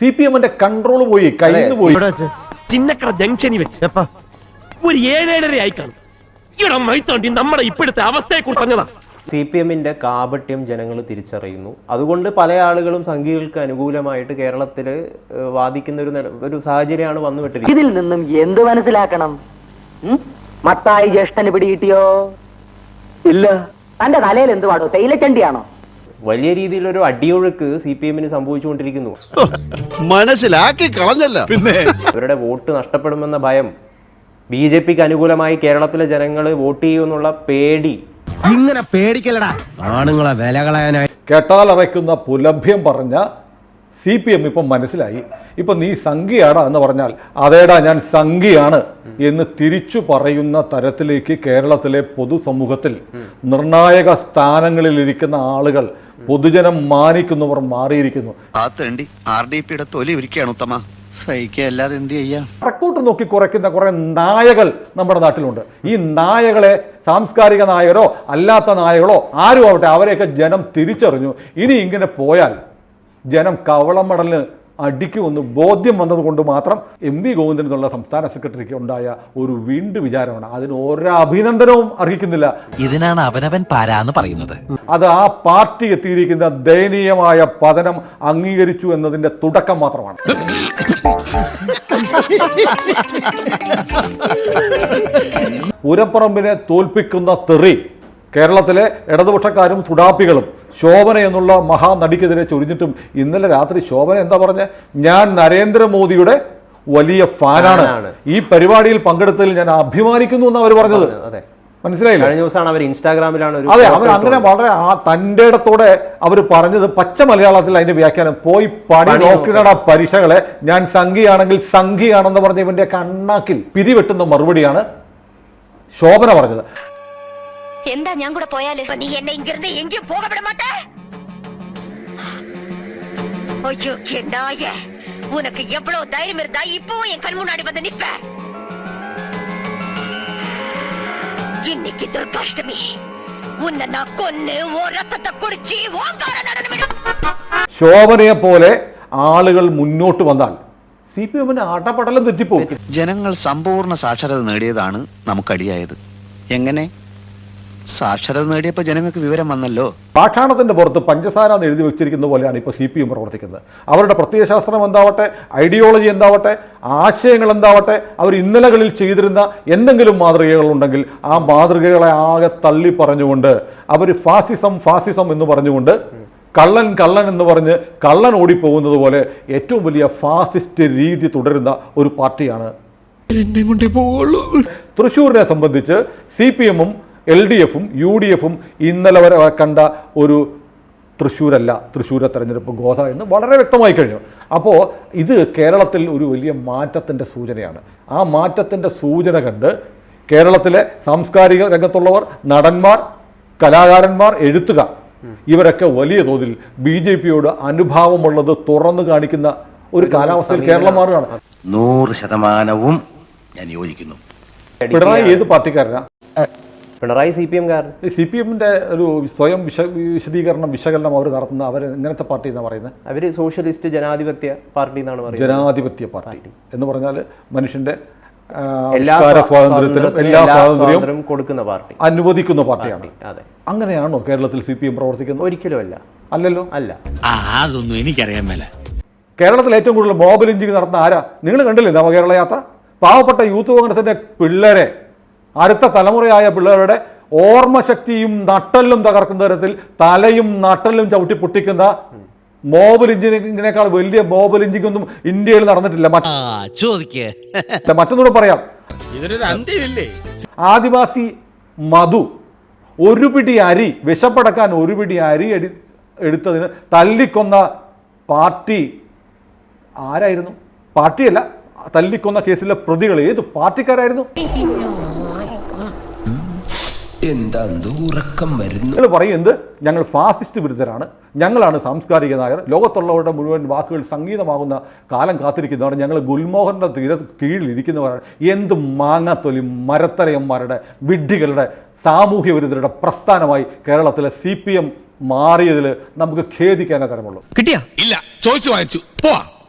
C P എമ്മിന്റെ control പോയി. കയ്യിൽ പോയി ചിന്നക്കട ജംഗ്ഷനിൽ വെച്ച്. ഒരു ഏഴേഴര ആയി കാണും. ഇവിടെ മൈത്തോണ്ടി നമ്മുടെ ഇപ്പോഴത്തെ അവസ്ഥയെ കുറിച്ച് പറഞ്ഞതാ. സി പി എമ്മിന്റെ കാപട്യം ജനങ്ങൾ തിരിച്ചറിയുന്നു. അതുകൊണ്ട് പല ആളുകളും സംഘികൾക്ക് അനുകൂലമായിട്ട് കേരളത്തിൽ വാദിക്കുന്ന ഒരു ഒരു സാഹചര്യമാണ് വന്നു വിട്ടിരിക്കുന്നത് ഇതിൽ നിന്നും എന്ത് മനസ്സിലാക്കണം? മത്തായി ജ്യേഷ്ഠന് പിടികിട്ടിയോ? ഇല്ല. തന്റെ തലയിൽ എന്തുവാടോ? തേയിലച്ചണ്ടിയാണോ? വലിയ രീതിയിലൊരു അടിയൊഴുക്ക് സി പി എമ്മിന് സംഭവിച്ചുകൊണ്ടിരിക്കുന്നു. മനസ്സിലാക്കി കളഞ്ഞല്ല. പിന്നെ? അവരുടെ വോട്ട് നഷ്ടപ്പെടുമെന്ന ഭയം ബി ജെ പിക്ക് അനുകൂലമായി കേരളത്തിലെ ജനങ്ങൾ വോട്ട് ചെയ്യുമെന്നുള്ള പേടി. ഇങ്ങനെ പേടിക്കലടാ ആണുങ്ങളെ വില കളയാനായി കേട്ടാലറയ്ക്കുന്ന പുലഭ്യം പറഞ്ഞ സി പി എം ഇപ്പം മനസ്സിലായി. ഇപ്പം നീ സംഘിയാടാ എന്ന് പറഞ്ഞാൽ അതേടാ ഞാൻ സംഘിയാണ് എന്ന് തിരിച്ചു പറയുന്ന തരത്തിലേക്ക് കേരളത്തിലെ പൊതുസമൂഹത്തിൽ നിർണായക സ്ഥാനങ്ങളിലിരിക്കുന്ന ആളുകൾ പൊതുജനം മാനിക്കുന്നവർ മാറിയിരിക്കുന്നു. ഉത്തമ. സഹിക്കല്ലാതെ എന്ത് ചെയ്യാ? കണക്കൂട്ട് നോക്കി കുറയ്ക്കുന്ന കുറെ നായകൾ നമ്മുടെ നാട്ടിലുണ്ട്. ഈ നായകളെ സാംസ്കാരിക നായകരോ അല്ലാത്ത നായകളോ ആരും ആവട്ടെ അവരെയൊക്കെ ജനം തിരിച്ചറിഞ്ഞു. ഇനി ഇങ്ങനെ പോയാൽ ജനം കവളം മടലിന് അടിക്കുമെന്ന് ബോധ്യം വന്നതുകൊണ്ട് മാത്രം എം വി ഗോവിന്ദൻ എന്നുള്ള സംസ്ഥാന സെക്രട്ടറിക്ക് ഉണ്ടായ ഒരു വീണ്ടു വിചാരമാണ്. അതിന് ഓരോ അഭിനന്ദനവും അർഹിക്കുന്നില്ല. ഇതിനാണ് അവനവൻ പാരാന്ന് പറയുന്നത്. അത് ആ പാർട്ടി എത്തിയിരിക്കുന്ന ദയനീയമായ പതനം അംഗീകരിച്ചു എന്നതിന്റെ തുടക്കം മാത്രമാണ്. ഉരപ്പറമ്പിനെ തോൽപ്പിക്കുന്ന തെറി കേരളത്തിലെ ഇടതുപക്ഷക്കാരും തുടാപ്പികളും ശോഭന എന്നുള്ള മഹാനടിക്കെതിരെ ചൊരിഞ്ഞിട്ടും ഇന്നലെ രാത്രി ശോഭന എന്താ പറഞ്ഞ? ഞാൻ നരേന്ദ്രമോദിയുടെ വലിയ ഫാനാണ്. ഈ പരിപാടിയിൽ പങ്കെടുത്തതിൽ ഞാൻ അഭിമാനിക്കുന്നു എന്ന് അവർ പറഞ്ഞത്. മനസ്സിലായില്ല? കഴിഞ്ഞ ദിവസമാണ് അവർ ഇൻസ്റ്റാഗ്രാമിലാണ് അതെ അവർ അങ്ങനെ വളരെ ആ തന്റെ ഇടത്തോടെ അവർ പറഞ്ഞത് പച്ച മലയാളത്തിൽ അതിന്റെ വ്യാഖ്യാനം. പോയി പണി ആ പരീക്ഷകളെ. ഞാൻ സംഘിയാണെങ്കിൽ സംഘിയാണെന്ന് പറഞ്ഞ ഇവന്റെ കണ്ണാക്കിൽ പിരിവെട്ടുന്ന മറുപടിയാണ് ശോഭന പറഞ്ഞത്. എന്താ ഞാൻ കൂടെ പോയാൽ? നീ എന്നെ ഇங்கிരുന്ന് എങ്കിലും പോകപ്പെട മാട്ടേ ஐயோ എന്തായ? ഉനക്ക് എപ്പോഴോ ധൈര്യം தைரியம் இருந்தா എൻ என் വന്ന് നിപ്പ. வந்து ശോഭനയെ പോലെ ആളുകൾ മുന്നോട്ട് വന്നാൽ സി പി എമ്മിന്റെ അടപടലം തെറ്റിപ്പോകും ജനങ്ങൾ സമ്പൂർണ സാക്ഷരത നേടിയതാണ് നമുക്കടിയായത്. എങ്ങനെ? സാക്ഷരത നേടിയപ്പോൾ ജനങ്ങൾക്ക് വിവരം വന്നല്ലോ. പാഷാണത്തിന്റെ പുറത്ത് പഞ്ചസാര എന്ന് എഴുതി വെച്ചിരിക്കുന്ന പോലെയാണ് ഇപ്പോൾ സി പി എം പ്രവർത്തിക്കുന്നത്. അവരുടെ പ്രത്യയശാസ്ത്രം എന്താവട്ടെ ഐഡിയോളജി എന്താവട്ടെ ആശയങ്ങൾ എന്താവട്ടെ അവർ ഇന്നലകളിൽ ചെയ്തിരുന്ന എന്തെങ്കിലും മാതൃകകൾ ഉണ്ടെങ്കിൽ ആ മാതൃകകളെ ആകെ തള്ളി പറഞ്ഞുകൊണ്ട് അവർ ഫാസിസം ഫാസിസം എന്ന് പറഞ്ഞുകൊണ്ട് കള്ളൻ കള്ളൻ എന്ന് പറഞ്ഞ് കള്ളൻ ഓടിപ്പോകുന്നത് പോലെ ഏറ്റവും വലിയ ഫാസിസ്റ്റ് രീതി തുടരുന്ന ഒരു പാർട്ടിയാണ്. തൃശ്ശൂരിനെ സംബന്ധിച്ച് സി പി എമ്മും എൽ ഡി എഫും യു ഡി എഫും ഇന്നലെ വരെ കണ്ട ഒരു തൃശ്ശൂരല്ല തൃശ്ശൂരെ തെരഞ്ഞെടുപ്പ് ഗോധ എന്ന് വളരെ വ്യക്തമായി കഴിഞ്ഞു. അപ്പോൾ ഇത് കേരളത്തിൽ ഒരു വലിയ മാറ്റത്തിന്റെ സൂചനയാണ്. ആ മാറ്റത്തിന്റെ സൂചന കണ്ട് കേരളത്തിലെ സാംസ്കാരിക രംഗത്തുള്ളവർ നടന്മാർ കലാകാരന്മാർ എഴുത്തുകാർ ഇവരൊക്കെ വലിയ തോതിൽ ബി ജെ പിയോട് അനുഭാവമുള്ളത് തുറന്നു കാണിക്കുന്ന ഒരു കാലാവസ്ഥയിൽ കേരളം മാറുകയാണ്. നൂറ് ശതമാനവും ഞാൻ യോജിക്കുന്നു. പിണറായി ഏത് പാർട്ടിക്കാരനാ? പിണറായി സി പി എം കാരൻ. സി പി എമ്മിന്റെ ഒരു സ്വയം വിശ വിശദീകരണം വിശകലനം അവർ നടത്തുന്ന അവർ ഇങ്ങനത്തെ പാർട്ടി എന്നാണ് പറയുന്നത്? അവർ സോഷ്യലിസ്റ്റ് ജനാധിപത്യ പാർട്ടി എന്നാണ് പറയുന്നത്. ജനാധിപത്യ പാർട്ടി. എന്ന് പറഞ്ഞാൽ മനുഷ്യന്റെ എല്ലാ ആവിഷ്കാര സ്വാ- സ്വാതന്ത്ര്യത്തിനും സ്വാതന്ത്ര്യത്തിനും എല്ലാ സ്വാതന്ത്ര്യവും കൊടുക്കുന്ന പാർട്ടി. അനുവദിക്കുന്ന പാർട്ടിയാണ്. അതെ. അങ്ങനെയാണോ കേരളത്തിൽ സി പി എം പ്രവർത്തിക്കുന്നത്? ഒരിക്കലും അല്ല അല്ലല്ലോ? അല്ല. അതൊന്നും എനിക്കറിയാൻ മേല. കേരളത്തിൽ ഏറ്റവും കൂടുതൽ മോബ് ലിഞ്ചിങ് നടത്തുന്ന ആരാ? നിങ്ങൾ കണ്ടില്ലേ നവകേരള യാത്ര? പാവപ്പെട്ട യൂത്ത് കോൺഗ്രസിന്റെ പിള്ളേരെ. അടുത്ത തലമുറയായ പിള്ളേരുടെ ഓർമ്മശക്തിയും നട്ടലും തകർക്കുന്ന തരത്തിൽ തലയും നട്ടലും ചവിട്ടി പൊട്ടിക്കുന്ന മോബൽ എഞ്ചിനേക്കാൾ വലിയ മോബൽ ലിഞ്ചിങ് ഒന്നും ഇന്ത്യയിൽ നടന്നിട്ടില്ല. മറ്റൊന്നുകൂടെ പറയാം. ആദിവാസി മധു ഒരു പിടി അരി വിശപ്പടക്കാൻ ഒരു പിടി അരി എടി എടുത്തതിന് തല്ലിക്കൊന്ന പാർട്ടി ആരായിരുന്നു? പാർട്ടിയല്ല തല്ലിക്കൊന്ന കേസിലെ പ്രതികൾ ഏത് പാർട്ടിക്കാരായിരുന്നു? എന്താ ഉറക്കം വരുന്നു? നിങ്ങൾ പറയും എന്ത്? ഞങ്ങൾ ഫാസിസ്റ്റ് വിരുദ്ധരാണ്. ഞങ്ങളാണ് സാംസ്കാരിക നായർ ലോകത്തുള്ളവരുടെ മുഴുവൻ വാക്കുകൾ സംഗീതമാകുന്ന കാലം കാത്തിരിക്കുന്നവർ ഞങ്ങൾ ഗുൽമോഹറിന്റെ തീര കീഴിലിരിക്കുന്നവരാണ് എന്ത് മാങ്ങാത്തൊലി മരത്തരയന്മാരുടെ വിഡ്ഢികളുടെ സാമൂഹ്യ വിരുദ്ധരുടെ പ്രസ്ഥാനമായി കേരളത്തിലെ സി പി എം മാറിയതിൽ നമുക്ക് ഖേദിക്കാനേ തരമുള്ളൂ. കിട്ടിയാ? ഇല്ല ചോദിച്ചു വായിച്ചു പോവാ.